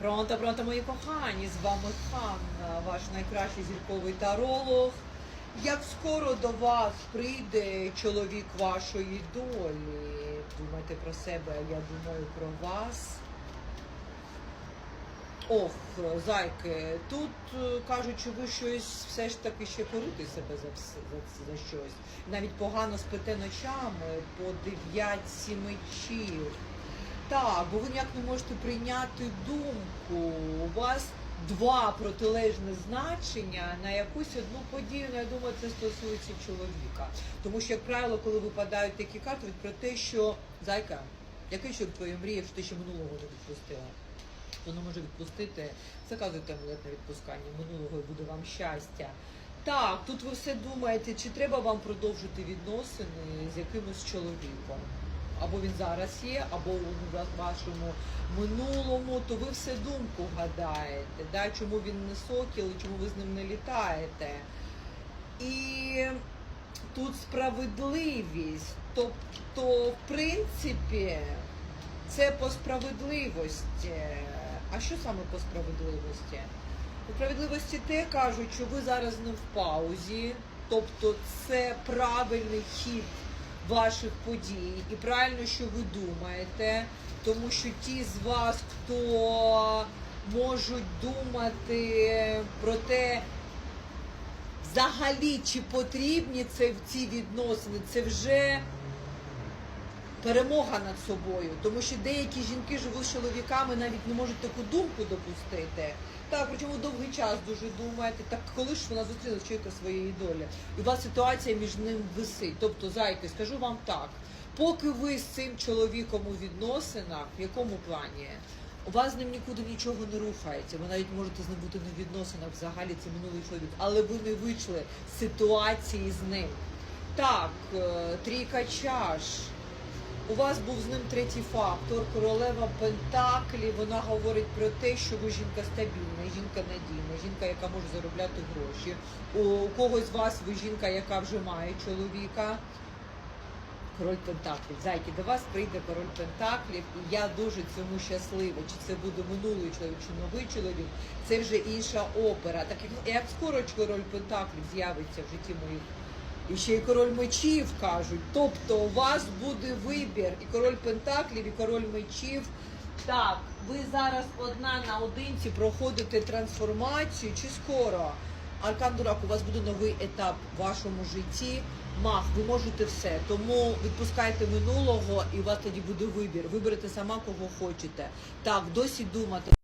Пронто, пронто, мої кохані, з вами Ханна, ваш найкращий зірковий таролог. Як скоро до вас прийде чоловік вашої долі? Думайте про себе, я думаю про вас. Ох, зайки, тут е, кажуть, що ви щось все ж таки ще корите себе за, за, за щось. Навіть погано спите ночами по 9 мечів. Так, бо ви ніяк не можете прийняти думку. У вас два протилежні значення на якусь одну подію. Ну, я думаю, це стосується чоловіка. Тому що, як правило, коли випадають такі карти, про те, що зайка, який чоловік твоєї мріяв, що ти ще минулого не відпустила. Не може відпустити, заказуйте амулет на відпускання минулого і буде вам щастя. Так, тут ви все думаєте, чи треба вам продовжити відносини з якимось чоловіком. Або він зараз є, або у вашому минулому, то ви все думку гадаєте, да? чому він не сокіл чому ви з ним не літаєте. І тут справедливість. Тобто, в принципі, це по справедливості. А що саме по справедливості? По справедливості те кажуть, що ви зараз не в паузі, тобто це правильний хід ваших подій, і правильно, що ви думаєте, тому що ті з вас, хто можуть думати про те, взагалі чи потрібні це ці відносини, це вже перемога над собою, тому що деякі жінки живуть з чоловіками, навіть не можуть таку думку допустити. Так, причому довгий час дуже думаєте, так коли ж вона зустріла чоловіка своєї долі, і у вас ситуація між ним висить. Тобто, зайки, скажу вам так, поки ви з цим чоловіком у відносинах, в якому плані? У вас з ним нікуди нічого не рухається. Ви навіть можете з ним бути не відносинах, взагалі це минулий чоловік, але ви не вийшли з ситуації з ним. Так, е, трійка чаш. У вас був з ним третій фактор, королева Пентаклі. Вона говорить про те, що ви жінка стабільна, жінка надійна, жінка, яка може заробляти гроші. У когось з вас ви жінка, яка вже має чоловіка. Король Пентаклів. Зайки, до вас прийде король Пентаклів, і я дуже цьому щаслива. Чи це буде минулий чоловік, чи новий чоловік, це вже інша опера. Так як, скоро король Пентаклів з'явиться в житті моїх і ще й король мечів кажуть. Тобто у вас буде вибір і король пентаклів, і король мечів. Так, ви зараз одна наодинці проходите трансформацію чи скоро? Аркан Дурак, у вас буде новий етап в вашому житті. Мах, ви можете все. Тому відпускайте минулого, і у вас тоді буде вибір. Виберете сама кого хочете. Так, досі думати.